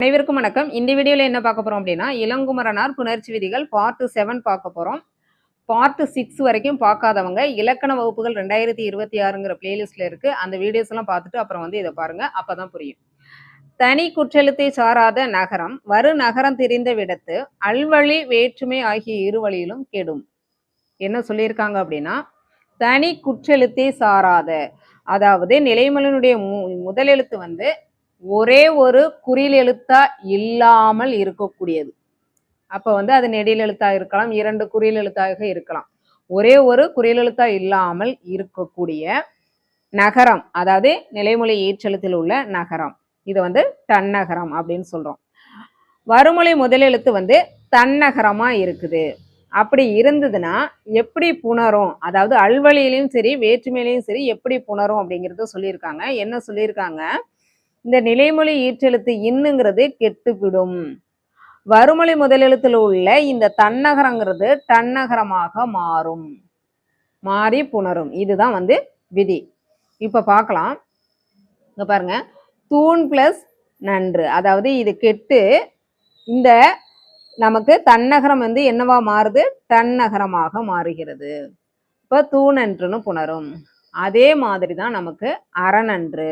அனைவருக்கும் வணக்கம். இந்த வீடியோவில் என்ன பார்க்க போறோம் அப்படின்னா இளங்குமரனார் புணர்ச்சி விதிகள் பார்ட் செவன் பார்க்க போறோம். பார்ட் சிக்ஸ் வரைக்கும் பார்க்காதவங்க இலக்கண வகுப்புகள் ரெண்டாயிரத்தி இருபத்தி ஆறுங்கிற பிளேலிஸ்ட்ல இருக்கு. அந்த வீடியோஸ் எல்லாம் பார்த்துட்டு அப்புறம் வந்து இதை பாருங்க. அப்பதான் புரியும். தனி குற்றெழுத்தை சாராத நகரம் வரு நகரம் தெரிந்த விடத்து அல்வழி வேற்றுமை ஆகிய இரு வழியிலும் கெடும். என்ன சொல்லியிருக்காங்க அப்படின்னா தனி குற்றெழுத்தை சாராத அதாவது நிலைமலனுடைய மு- முதலெழுத்து வந்து ஒரே ஒரு குறில் எழுத்தா இல்லாமல் இருக்கக்கூடியது. அப்போ வந்து அது நெடில் எழுத்தா இருக்கலாம் இரண்டு குறில் எழுத்தாக இருக்கலாம். ஒரே ஒரு குறில் எழுத்தா இல்லாமல் இருக்கக்கூடிய நகரம் அதாவது நிலைமொழி ஈற்றெழுத்தில் உள்ள நகரம். இது வந்து தன்னகரம் அப்படின்னு சொல்கிறோம் வறுமொழி முதலெழுத்து வந்து தன்னகரமாக இருக்குது. அப்படி இருந்ததுன்னா எப்படி புணரும்? அதாவது அல்வழியிலையும் சரி வேற்றுமையிலையும் சரி எப்படி புணரும் அப்படிங்கிறத சொல்லியிருக்காங்க. என்ன சொல்லியிருக்காங்க? இந்த நிலைமொழி ஈற்றெழுத்து இன்னுங்கிறது கெட்டுவிடும். வறுமொழி முதலெழுத்தில் உள்ள இந்த தன்னகரங்கிறது தன்னகரமாக மாறும். மாறி புணரும். இதுதான் வந்து விதி. இப்போ பார்க்கலாம் இங்கே பாருங்க. தூண் பிளஸ் நன்று. அதாவது இது கெட்டு இந்த நமக்கு தன்னகரம் வந்து என்னவா மாறுது? தன்னகரமாக மாறுகிறது. இப்போ தூணன்றுன்னு புணரும். அதே மாதிரி தான் நமக்கு அறநன்று.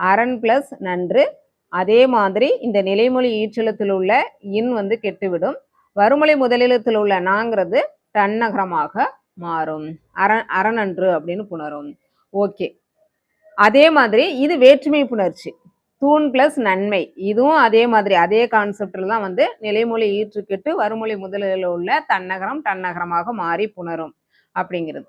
அரண் பிளஸ் நன்று. அதே மாதிரி இந்த நிலைமொழி ஈற்றெழுத்தில் உள்ள இன் வந்து கெட்டுவிடும். வறுமொழி முதலெழுத்தில் உள்ள நாங்கிறது தன்னகரமாக மாறும். அரண் அரணன்று அப்படின்னு புணரும். ஓகே. அதே மாதிரி இது வேற்றுமை புணர்ச்சி. தூண் பிளஸ் நன்மை. இதுவும் அதே மாதிரி அதே கான்செப்டில் தான் வந்து நிலைமொழி ஈற்றுக்கெட்டு வறுமொழி முதலில் உள்ள தன்னகரம் தன்னகரமாக மாறி புணரும் அப்படிங்கிறது.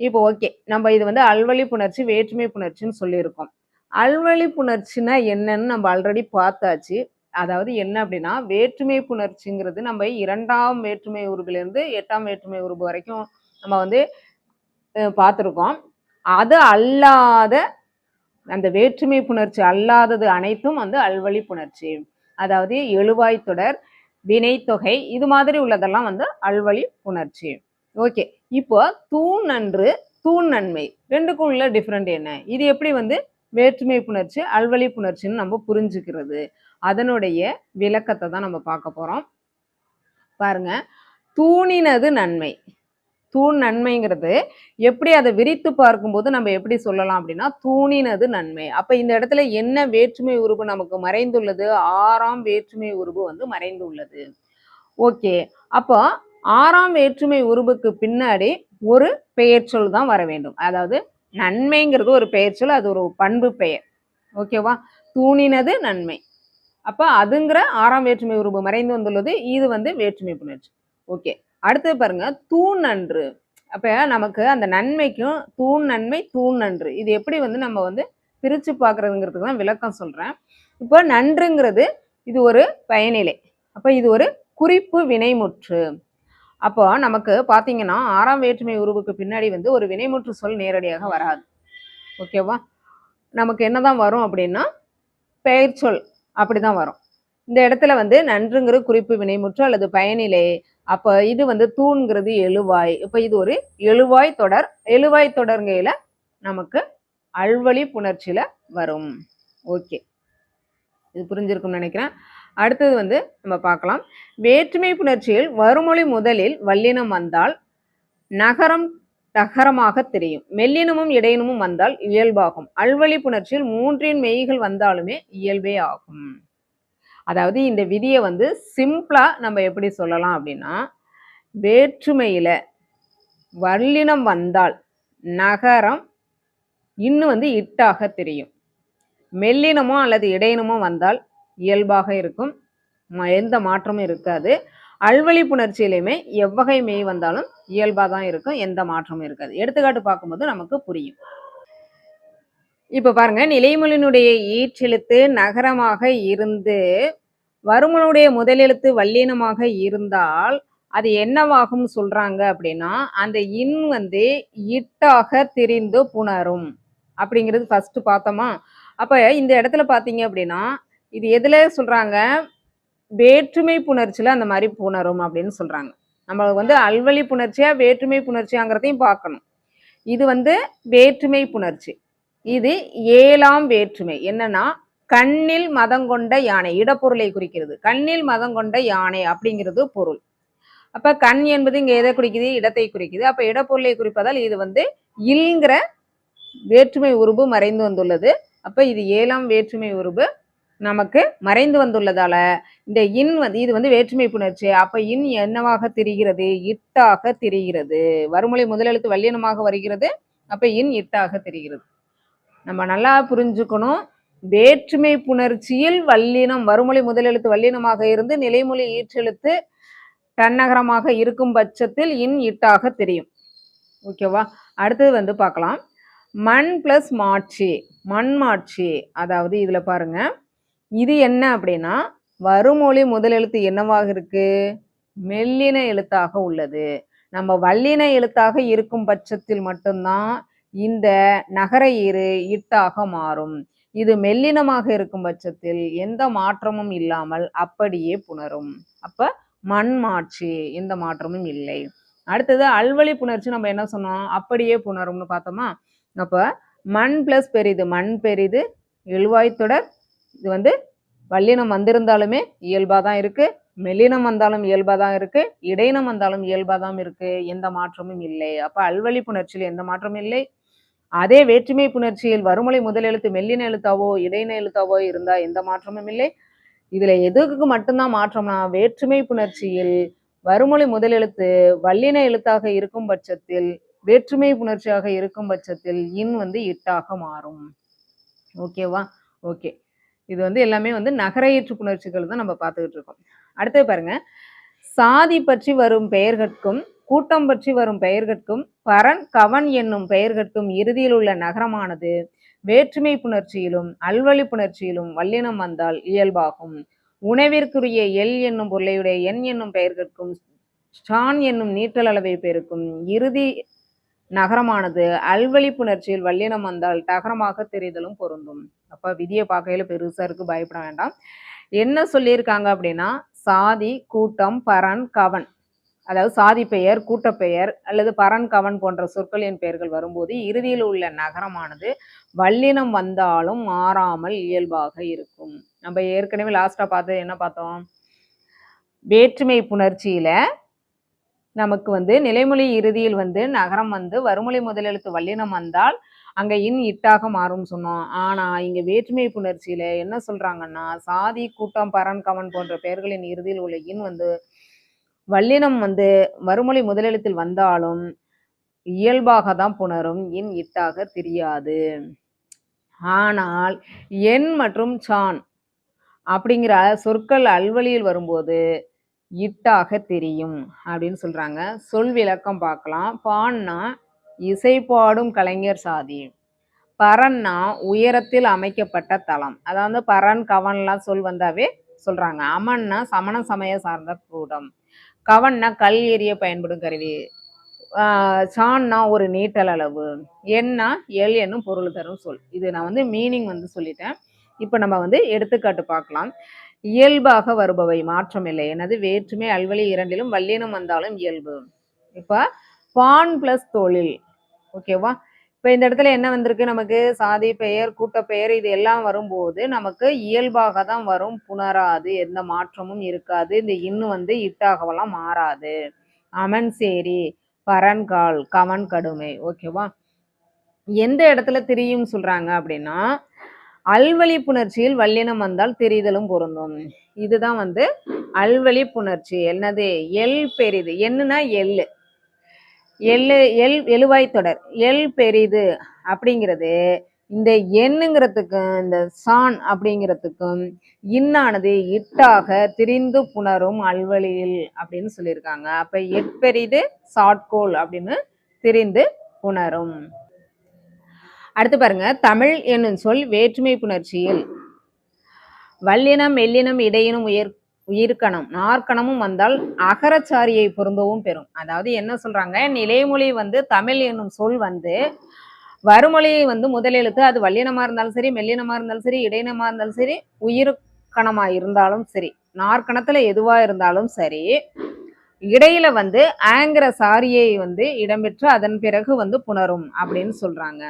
இப்போ ஓகே. நம்ம இது வந்து அல்வழி புணர்ச்சி வேற்றுமை புணர்ச்சின்னு சொல்லியிருக்கோம். அல்வழி புணர்ச்சினா என்னன்னு நம்ம ஆல்ரெடி பார்த்தாச்சு. அதாவது என்ன அப்படின்னா வேற்றுமை புணர்ச்சிங்கிறது நம்ம இரண்டாம் வேற்றுமை உருவிலிருந்து எட்டாம் வேற்றுமை உருவு வரைக்கும் நம்ம வந்து பார்த்துருக்கோம். அது அல்லாத அந்த வேற்றுமை புணர்ச்சி அல்லாதது அனைத்தும் வந்து அல்வழி புணர்ச்சி. அதாவது எழுவாய் தொடர் வினைத்தொகை இது மாதிரி உள்ளதெல்லாம் வந்து அல்வழி புணர்ச்சி. ஓகே. இப்போ தூண் நன்று தூண் நன்மை ரெண்டுக்கும் உள்ள டிஃப்ரெண்ட் என்ன? இது எப்படி வந்து வேற்றுமை புணர்ச்சி அல்வழி புணர்ச்சின்னு நம்ம புரிஞ்சுக்கிறது. அதனுடைய விளக்கத்தை தான் நம்ம பார்க்க போகிறோம் பாருங்க. தூணினது நன்மை. தூண் நன்மைங்கிறது எப்படி அதை விரித்து பார்க்கும்போது நம்ம எப்படி சொல்லலாம் அப்படின்னா தூணினது நன்மை. அப்போ இந்த இடத்துல என்ன வேற்றுமை உருவு நமக்கு மறைந்துள்ளது? ஆறாம் வேற்றுமை உருவு வந்து மறைந்துள்ளது. ஓகே. அப்போ ஆறாம் வேற்றுமை உருவுக்கு பின்னாடி ஒரு பெயர்ச்சொல் தான் வர வேண்டும். அதாவது நன்மைங்கிறது ஒரு பெயர் சொல்லு அது ஒரு பண்பு பெயர். ஓகேவா தூணினது நன்மை. அப்போ அதுங்கிற ஆறாம் வேற்றுமை உருவு மறைந்து வந்துள்ளது இது வந்து வேற்றுமை புணர்ச்சி. ஓகே அடுத்து பாருங்க தூண் நன்று. அப்போ நமக்கு அந்த நன்மைக்கும் தூண் நன்மை தூண் நன்று. இது எப்படி வந்து நம்ம வந்து பிரித்து பார்க்குறதுங்கிறதுக்கு தான் விளக்கம் சொல்கிறேன் இப்போ நன்றுங்கிறது இது ஒரு பயனிலை. அப்போ இது ஒரு குறிப்பு வினைமுற்று. அப்போ நமக்கு பார்த்தீங்கன்னா ஆறாம் வேற்றுமை உருவுக்கு பின்னாடி வந்து ஒரு வினைமுற்று சொல் நேரடியாக வராது. ஓகேவா? நமக்கு என்னதான் வரும் அப்படின்னா பெயர் சொல் அப்படிதான் வரும். இந்த இடத்துல வந்து நன்றுங்கிற குறிப்பு வினைமுற்று அல்லது பயனிலை அப்போ இது வந்து தூண்கிறது எழுவாய். இப்போ இது ஒரு எழுவாய் தொடர். எழுவாய் தொடர்கையில நமக்கு அல்வழி புணர்ச்சியில வரும். ஓகே. இது புரிஞ்சிருக்கும்னு நினைக்கிறேன். அடுத்தது வந்து நம்ம பார்க்கலாம். வேற்றுமை புணர்ச்சியில் வறுமொழி முதலில் வல்லினம் வந்தால் நகரம் நகரமாக தெரியும். மெல்லினமும் இடையினமும் வந்தால் இயல்பாகும். அல்வழி புணர்ச்சியில் மூன்றின் மெய்கள் வந்தாலுமே இயல்பே ஆகும். அதாவது இந்த விதியை வந்து சிம்பிளா நம்ம எப்படி சொல்லலாம் அப்படின்னா வேற்றுமையில வல்லினம் வந்தால் நகரம் இன்னும் வந்து இட்டாக தெரியும். மெல்லினமோ அல்லது இடையினமோ வந்தால் இயல்பாக இருக்கும். ம- எந்த மாற்றமும் இருக்காது. அல்வழி புணர்ச்சியிலையுமே எவ்வகை மெய் வந்தாலும் இயல்பாக தான் இருக்கும். எந்த மாற்றமும் இருக்காது. எடுத்துக்காட்டு பார்க்கும்போது நமக்கு புரியும். இப்போ பாருங்க நிலைமொழியினுடைய ஈற்றெழுத்து நகரமாக இருந்து வருமனுடைய முதலெழுத்து வல்லீனமாக இருந்தால் அது என்னவாகும் சொல்றாங்க அப்படின்னா அந்த இன் வந்து இட்டாக திரிந்து புணரும். அப்படிங்கிறது ஃபர்ஸ்ட் பார்த்தோமா? அப்ப இந்த இடத்துல பாத்தீங்க அப்படின்னா இது எதில் சொல்கிறாங்க வேற்றுமை புணர்ச்சியில் அந்த மாதிரி புணரும் அப்படின்னு சொல்கிறாங்க நம்ம வந்து அல்வழி புணர்ச்சியாக வேற்றுமை புணர்ச்சியாங்கிறதையும் பார்க்கணும். இது வந்து வேற்றுமை புணர்ச்சி. இது ஏழாம் வேற்றுமை. என்னன்னா கண்ணில் மதம் கொண்ட யானை இடப்பொருளை குறிக்கிறது. கண்ணில் மதம் கொண்ட யானை அப்படிங்கிறது பொருள். அப்ப கண் என்பது இங்க எதை குறிக்குது? இடத்தை குறிக்குது. அப்ப இடப்பொருளை குறிப்பதால் இது வந்து இல்ங்கிற வேற்றுமை உருபு மறைந்து வந்துள்ளது. அப்ப இது ஏழாம் வேற்றுமை உருபு நமக்கு மறைந்து வந்துள்ளதால இந்த இன் வந்து இது வந்து வேற்றுமை புணர்ச்சி. அப்ப இன் என்னவாக தெரிகிறது? இட்டாக தெரிகிறது. வறுமொழி முதலெழுத்து வல்லினமாக வருகிறது. அப்ப இன் இட்டாக தெரிகிறது. நம்ம நல்லா புரிஞ்சுக்கணும். வேற்றுமை புணர்ச்சியில் வல்லினம் வறுமொழி முதலெழுத்து வல்லினமாக இருந்து நிலைமொழி ஈற்றெழுத்து தன்னகரமாக இருக்கும் பட்சத்தில் இன் இட்டாக தெரியும். ஓகேவா அடுத்தது வந்து பார்க்கலாம். மண் பிளஸ் மாட்சி. மண் மாட்சி. அதாவது இதில் பாருங்கள் இது என்ன அப்படின்னா வறுமொழி முதலெழுத்து என்னவாக இருக்கு? மெல்லின எழுத்தாக உள்ளது. நம்ம வல்லின எழுத்தாக இருக்கும் பட்சத்தில் மட்டும்தான் இந்த நகர ஈறு இட்டாக மாறும். இது மெல்லினமாக இருக்கும் பட்சத்தில் எந்த மாற்றமும் இல்லாமல் அப்படியே புணரும். அப்ப மண் மாட்சி எந்த மாற்றமும் இல்லை. அடுத்தது அல்வழி புணர்ச்சி நம்ம என்ன சொன்னோம்? அப்படியே புணரும்னு பார்த்தோமா? அப்ப மண் பிளஸ் பெரிது மண் பெரிது எழுவாய் தொடர் இது வந்து வல்லினம் வந்திருந்தாலுமே இயல்பாக தான் இருக்குது மெல்லினம் வந்தாலும் இயல்பாக தான் இருக்குது இடையினம் வந்தாலும் இயல்பாக தான் இருக்குது எந்த மாற்றமும் இல்லை. அப்போ அல்வழி புணர்ச்சியில் எந்த மாற்றமும் இல்லை. அதே வேற்றுமை புணர்ச்சியில் வறுமொழி முதலெழுத்து மெல்லின எழுத்தாவோ இடையின எழுத்தாவோ இருந்தால் எந்த மாற்றமும் இல்லை. இதில் எதுக்கு மட்டும்தான் மாற்றம்னா வேற்றுமை புணர்ச்சியில் வறுமொழி முதலெழுத்து வல்லின எழுத்தாக இருக்கும் பட்சத்தில் வேற்றுமை புணர்ச்சியாக இருக்கும் பட்சத்தில் இன் வந்து இட்டாக மாறும். ஓகேவா? ஓகே. இது வந்து எல்லாமே வந்து நகரையற்று புணர்ச்சிகள் தான் நம்ம பார்த்துக்கிட்டு இருக்கோம். அடுத்தது பாருங்க. சாதி பற்றி வரும் பெயர்கட்கும் கூட்டம் பற்றி வரும் பெயர்கட்கும் பரன் கவன் என்னும் பெயர்கட்கும் இறுதியில் உள்ள நகரமானது வேற்றுமை புணர்ச்சியிலும் அல்வழி புணர்ச்சியிலும் வல்லினம் வந்தால் இயல்பாகும். உணவிற்குரிய எல் என்னும் பொருளையுடைய எண் என்னும் பெயர்கட்கும் ஸ்டான் என்னும் நீட்டல் அளவை பெருக்கும். இறுதி நகரமானது. அல்வழி புணர்ச்சியில் வல்லினம் வந்தால் தகரமாக தெரிதலும் பொருந்தும். அப்போ விதியை பார்க்கையில பெருசாக இருக்கு பயப்பட வேண்டாம். என்ன சொல்லியிருக்காங்க அப்படின்னா சாதி கூட்டம் பரன் கவன். அதாவது சாதி பெயர் கூட்டப்பெயர் அல்லது பரன் கவன் போன்ற சொற்களின் பெயர்கள் வரும்போது இறுதியில் உள்ள நகரமானது வல்லினம் வந்தாலும் மாறாமல் இயல்பாக இருக்கும். நம்ம ஏற்கனவே லாஸ்ட்டாக பார்த்தது என்ன பார்த்தோம்? வேற்றுமை புணர்ச்சியில் நமக்கு வந்து நிலைமொழி இறுதியில் வந்து நகரம் வந்து வறுமொழி முதலெழுத்து வல்லினம் வந்தால் அங்க இன் இட்டாக மாறும் சொன்னோம். ஆனா இங்க வேற்றுமை புணர்ச்சியில என்ன சொல்றாங்கன்னா சாதி கூட்டம் பரன் கவன் போன்ற பெயர்களின் இறுதியில் உள்ள இன் வந்து வல்லினம் வந்து வறுமொழி முதலெழுத்தில் வந்தாலும் இயல்பாக தான் புணரும். இன் இட்டாக தெரியாது. ஆனால் எண் மற்றும் சான் அப்படிங்கிற சொற்கள் அல்வழியில் வரும்போது இட்டாக தெரியும் அப்படின்னு சொல்கிறாங்க சொல் விளக்கம் பார்க்கலாம். பான்னா இசை பாடும் கலைஞர் சாதி. பரன்னா உயரத்தில் அமைக்கப்பட்ட தலம் அதாவது பரன் கவன்லாம் சொல் வந்தாவே சொல்கிறாங்க அமன்னா சமண சமய சார்ந்த கூடம். கவன்னா கல் எறிய பயன்படும் கருவி. சான்னா ஒரு நீட்டல் அளவு. என்னா எல் என்னும் பொருள் தரும் சொல். இது நான் வந்து மீனிங் வந்து சொல்லிட்டேன். இப்போ நம்ம வந்து எடுத்துக்காட்டு பார்க்கலாம். இயல்பாக வருபவை. மாற்றமில்லை எனது வேற்றுமை அல்வழி இரண்டிலும் வல்லினம் வந்தாலும் இயல்பு. இப்போ பான் பிளஸ் தொழில். ஓகேவா இப்போ இந்த இடத்துல என்ன வந்திருக்கு நமக்கு? சாதி பெயர் கூட்டப்பெயர் இது எல்லாம் வரும்போது நமக்கு இயல்பாக தான் வரும். புணராது. எந்த மாற்றமும் இருக்காது. இந்த இன்னும் வந்து இட்டாகவெல்லாம் மாறாது. அமன் சேரி பரன்கால் கவன் கடுமை. ஓகேவா எந்த இடத்துல திரியும் சொல்றாங்க அப்படின்னா அல்வழி புணர்ச்சியில் வல்லினம் வந்தால் தெரிதலும் பொருந்தும். இதுதான் வந்து அல்வழி புணர்ச்சி என்னது? எல் பெரிது. என்னன்னா எள்ளு. எள்ளு எல் எழுவாய் தொடர். எல் பெரிது அப்படிங்கிறது இந்த எண்ணுங்கிறதுக்கும் இந்த சான் அப்படிங்கிறதுக்கும் இன்னானது இட்டாக திரிந்து புணரும் அல்வழியில் அப்படின்னு சொல்லியிருக்காங்க. அப்ப எட்பெரிது சாட்கோல் அப்படின்னு திரிந்து புணரும். அடுத்து பாருங்க தமிழ் என்னும் சொல் வேற்றுமை புணர்ச்சியில். வல்லினம் மெல்லினம் இடையினம் உயர் உயிர்க்கணம். நாற்கணமும் வந்தால் அகரச்சாரியை பொருந்தவும் பெறும். அதாவது என்ன சொல்றாங்க? நிலைமொழி வந்து தமிழ் என்னும் சொல் வந்து வறுமொழியை வந்து முதலெழுத்து அது வல்லினமா இருந்தாலும் சரி மெல்லினமா இருந்தாலும் சரி இடையினமா இருந்தாலும் சரி உயிர்க்கணமா இருந்தாலும் சரி நாற்கணத்துல எதுவா இருந்தாலும் சரி இடையில வந்து ஆங்கிற சாரியை வந்து இடம்பெற்று அதன் பிறகு வந்து புணரும் அப்படின்னு சொல்றாங்க.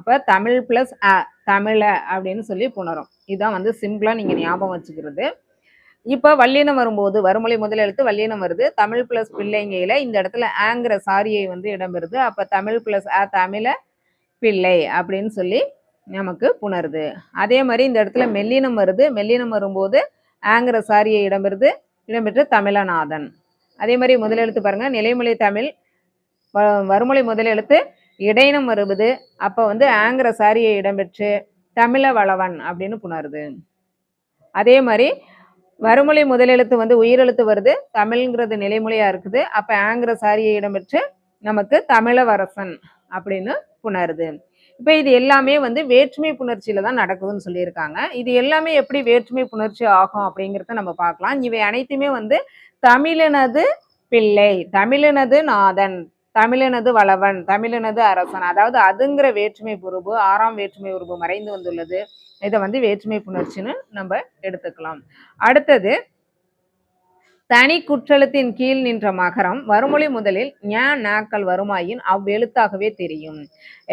அப்போ தமிழ் ப்ளஸ் அ தமிழ அப்படின்னு சொல்லி புணரும். இதுதான் வந்து சிம்பிளாக நீங்கள் ஞாபகம் வச்சுக்கிறது. இப்போ வல்லினம் வரும்போது வறுமொழி முதல் எழுத்து வல்லினம் வருது. தமிழ் ப்ளஸ் பிள்ளைங்கையில் இந்த இடத்துல ஆங்கிற சாரியை வந்து இடம்பெறுது அப்போ தமிழ் ப்ளஸ் அ தமிழ பிள்ளை அப்படின்னு சொல்லி நமக்கு புணருது. அதே மாதிரி இந்த இடத்துல மெல்லினம் வருது. மெல்லினம் வரும்போது ஆங்கிற சாரியை இடம்பெறுது இடம்பெற்று தமிழநாதன். அதே மாதிரி முதலெழுத்து பாருங்கள் நிலைமொழி தமிழ் வ- வறுமொழி முதலெழுத்து இடையினம் வருவது அப்போ வந்து ஆங்கிற சாரியை இடம்பெற்று தமிழ வளவன் அப்படின்னு புணருது. அதே மாதிரி வறுமொழி முதலெழுத்து வந்து உயிரெழுத்து வருது தமிழ்ங்கிறது நிலைமொழியா இருக்குது அப்போ ஆங்கிற சாரியை இடம்பெற்று நமக்கு தமிழவரசன் அப்படின்னு புணருது. இப்போ இது எல்லாமே வந்து வேற்றுமை புணர்ச்சியில தான் நடக்குதுன்னு சொல்லியிருக்காங்க. இது எல்லாமே எப்படி வேற்றுமை புணர்ச்சி ஆகும் அப்படிங்கிறத நம்ம பார்க்கலாம். இவை அனைத்துமே வந்து தமிழினது பிள்ளை தமிழினது நாதன் தமிழினது வளவன் தமிழினது அரசன். அதாவது அதுங்கிற வேற்றுமை உருபு ஆறாம் வேற்றுமை உருபு மறைந்து வந்துள்ளது. இதை வந்து வேற்றுமை புணர்ச்சின்னு நம்ம எடுத்துக்கலாம். அடுத்தது தனி குற்றலத்தின் கீழ் நின்ற மகரம். வறுமொழி முதலில் ஞ நாக்கள் வருமாயின் அவ்வெழுத்தாகவே தெரியும்.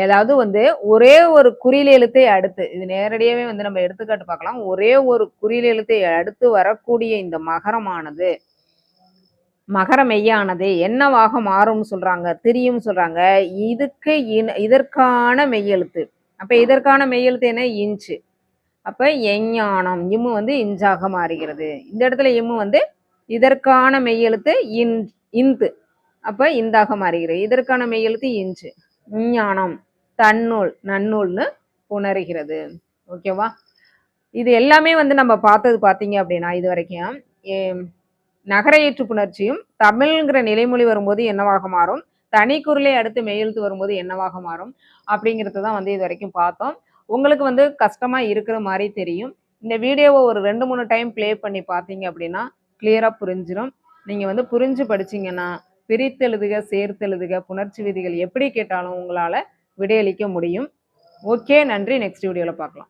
ஏதாவது வந்து ஒரே ஒரு குறியில் எழுத்தை அடுத்து இது நேரடியாகவே வந்து நம்ம எடுத்துக்காட்டு பார்க்கலாம். ஒரே ஒரு குறியில் எழுத்தை அடுத்து வரக்கூடிய இந்த மகரமானது மகர மெய்யானது என்னவாக மாறும்னு சொல்றாங்க திரியும் சொல்றாங்க. இதுக்கு இன் இதற்கான மெய்யெழுத்து. அப்ப இதற்கான மெய்யெழுத்து என்ன? இன்ச்சு அப்ப எஞ்ஞானம் இம்மு வந்து இஞ்சாக மாறுகிறது. இந்த இடத்துல இம்மு வந்து இதற்கான மெய்யெழுத்து இன் இந்து. அப்ப இந்தாக மாறுகிறது. இதற்கான மெய்யெழுத்து இன்ச்சு விஞ்ஞானம் தன்னூல் நன்னூல்னு உணர்கிறது ஓகேவா? இது எல்லாமே வந்து நம்ம பார்த்தது பார்த்தீங்க அப்படின்னா இது வரைக்கும் நகர ஏற்று புணர்ச்சியும் தமிழ்ங்கிற நிலைமொழி வரும்போது என்னவாக மாறும்? தனி குரலை அடுத்து மெய்யெழுத்து வரும்போது என்னவாக மாறும்? அப்படிங்கிறது தான் வந்து இது வரைக்கும் பார்த்தோம். உங்களுக்கு வந்து கஷ்டமாக இருக்கிற மாதிரி தெரியும். இந்த வீடியோவை ஒரு ரெண்டு மூணு டைம் ப்ளே பண்ணி பார்த்தீங்க அப்படின்னா கிளியராக புரிஞ்சிடும் நீங்கள் வந்து புரிஞ்சு படிச்சீங்கன்னா பிரித்தெழுதுக சேர்த்தெழுதுக புணர்ச்சி விதிகள் எப்படி கேட்டாலும் உங்களால் விடையளிக்க முடியும். ஓகே நன்றி. நெக்ஸ்ட் வீடியோவில் பார்க்கலாம்.